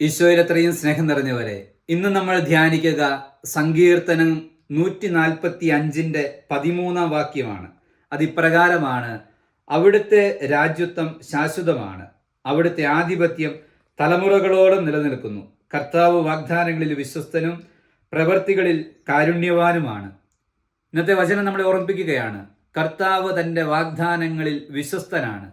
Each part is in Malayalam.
ഈശോയിൽ അത്രയും സ്നേഹം നിറഞ്ഞവരെ ഇന്ന് നമ്മൾ ധ്യാനിക്കുക സങ്കീർത്തനം നൂറ്റി നാൽപ്പത്തി അഞ്ചിന്റെ പതിമൂന്നാം വാക്യമാണ്. അതിപ്രകാരമാണ് അവിടുത്തെ രാജ്യത്വം ശാശ്വതമാണ്. അവിടുത്തെ ആധിപത്യം തലമുറകളോളം നിലനിൽക്കുന്നു. കർത്താവ് വാഗ്ദാനങ്ങളിൽ വിശ്വസ്തനും പ്രവൃത്തികളിൽ കാരുണ്യവാനുമാണ്. ഇന്നത്തെ വചനം നമ്മളെ ഓർമ്മിപ്പിക്കുകയാണ് കർത്താവ് തന്റെ വാഗ്ദാനങ്ങളിൽ വിശ്വസ്തനാണ്.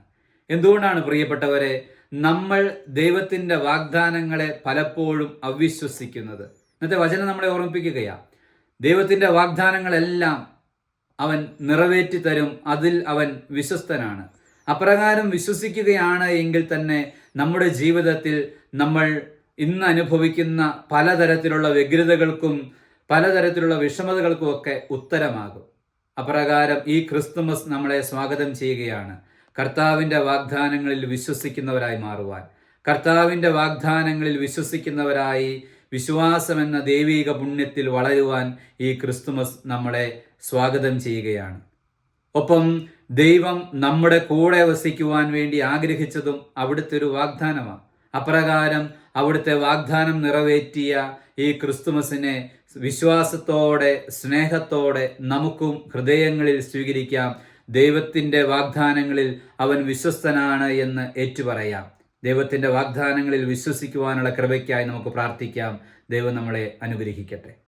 എന്തുകൊണ്ടാണ് പ്രിയപ്പെട്ടവരെ നമ്മൾ ദൈവത്തിന്റെ വാഗ്ദാനങ്ങളെ പലപ്പോഴും അവിശ്വസിക്കുന്നത്. ഇന്നത്തെ വചനം നമ്മളെ ഓർമ്മിപ്പിക്കുകയാണ് ദൈവത്തിന്റെ വാഗ്ദാനങ്ങളെല്ലാം അവൻ നിറവേറ്റി തരും അതിൽ അവൻ വിശ്വസ്തനാണ്. അപ്രകാരം വിശ്വസിക്കുകയാണ് എങ്കിൽ തന്നെ നമ്മുടെ ജീവിതത്തിൽ നമ്മൾ ഇന്ന് അനുഭവിക്കുന്ന പലതരത്തിലുള്ള വ്യഗ്രതകൾക്കും പലതരത്തിലുള്ള വിഷമതകൾക്കും ഒക്കെ ഉത്തരമാകും. അപ്രകാരം ഈ ക്രിസ്തുമസ് നമ്മളെ സ്വാഗതം ചെയ്യുകയാണ്. കർത്താവിന്റെ വാഗ്ദാനങ്ങളിൽ വിശ്വസിക്കുന്നവരായി മാറുവാൻ. കർത്താവിന്റെ വാഗ്ദാനങ്ങളിൽ വിശ്വസിക്കുന്നവരായി വിശ്വാസം എന്ന ദൈവീക പുണ്യത്തിൽ വളരുവാൻ ഈ ക്രിസ്തുമസ് നമ്മളെ സ്വാഗതം ചെയ്യുകയാണ്. ഒപ്പം ദൈവം നമ്മുടെ കൂടെ വസിക്കുവാൻ വേണ്ടി ആഗ്രഹിച്ചതും അവിടുത്തെ ഒരു വാഗ്ദാനമാണ്. അപ്രകാരം അവിടുത്തെ വാഗ്ദാനം നിറവേറ്റിയ ഈ ക്രിസ്തുമസിനെ വിശ്വാസത്തോടെ സ്നേഹത്തോടെ നമുക്കും ഹൃദയങ്ങളിൽ സ്വീകരിക്കാം. ദൈവത്തിന്റെ വാഗ്ദാനങ്ങളിൽ അവൻ വിശ്വസ്തനാണ് എന്ന് ഏറ്റുപറയാം. ദൈവത്തിന്റെ വാഗ്ദാനങ്ങളിൽ വിശ്വസിക്കുവാനുള്ള കൃപയ്ക്കായി നമുക്ക് പ്രാർത്ഥിക്കാം. ദൈവം നമ്മളെ അനുഗ്രഹിക്കട്ടെ.